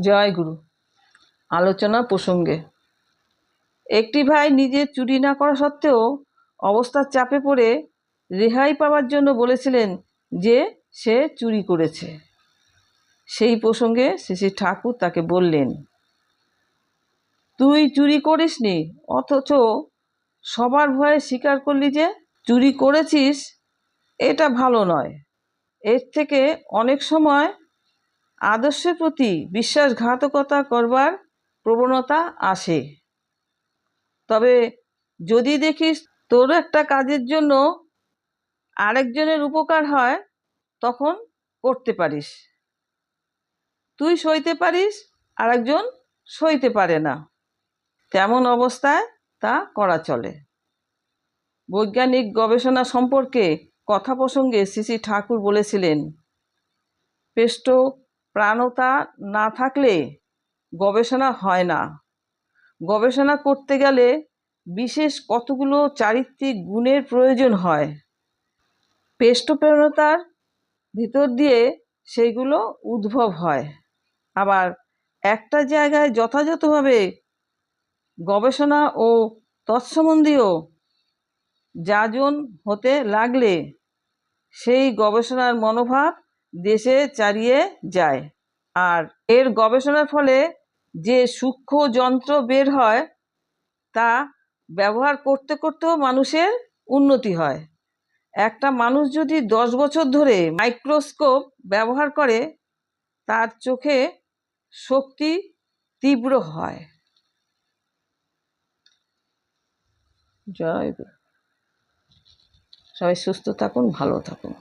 জয় গুরু। আলোচনা প্রসঙ্গে। একটি ভাই নিজের চুরি না করা সত্ত্বেও অবস্থার চাপে পড়ে রেহাই পাওয়ার জন্য বলেছিলেন যে সে চুরি করেছে। সেই প্রসঙ্গে শ্রী ঠাকুর তাকে বললেন, তুই চুরি করিসনি, অথচ সবার ভয়ে স্বীকার করলি যে চুরি করেছিস, এটা ভালো নয়। এর থেকে অনেক সময় আদর্শের প্রতি বিশ্বাসঘাতকতা করবার প্রবণতা আসে। তবে যদি দেখিস তোর একটা কাজের জন্য আরেকজনের উপকার হয়, তখন করতে পারিস। তুই সইতে পারিস, আরেকজন সইতে পারে না। তেমন অবস্থায় তা করা চলে। বৈজ্ঞানিক গবেষণা সম্পর্কে কথা প্রসঙ্গে শ্রী ঠাকুর বলেছিলেন, পেষ্ট প্রাণতা না থাকলে গবেষণা হয় না। গবেষণা করতে গেলে বিশেষ কতগুলো চারিত্রিক গুণের প্রয়োজন হয়। পেষ্টপ্রাণতার ভিতর দিয়ে সেইগুলো উদ্ভব হয়। আবার একটা জায়গায় যথাযথভাবে গবেষণা ও তৎসম্বন্ধীয় যাজন হতে লাগলে সেই গবেষণার মনোভাব দেশে চারিয়ে যায়। আর এর গবেষণার ফলে যে সূক্ষ্ম যন্ত্র বের হয়, তা ব্যবহার করতে করতেও মানুষের উন্নতি হয়। একটা মানুষ যদি দশ বছর ধরে মাইক্রোস্কোপ ব্যবহার করে, তার চোখে শক্তি তীব্র হয়। জয়। সবাই সুস্থ থাকুন, ভালো থাকুন।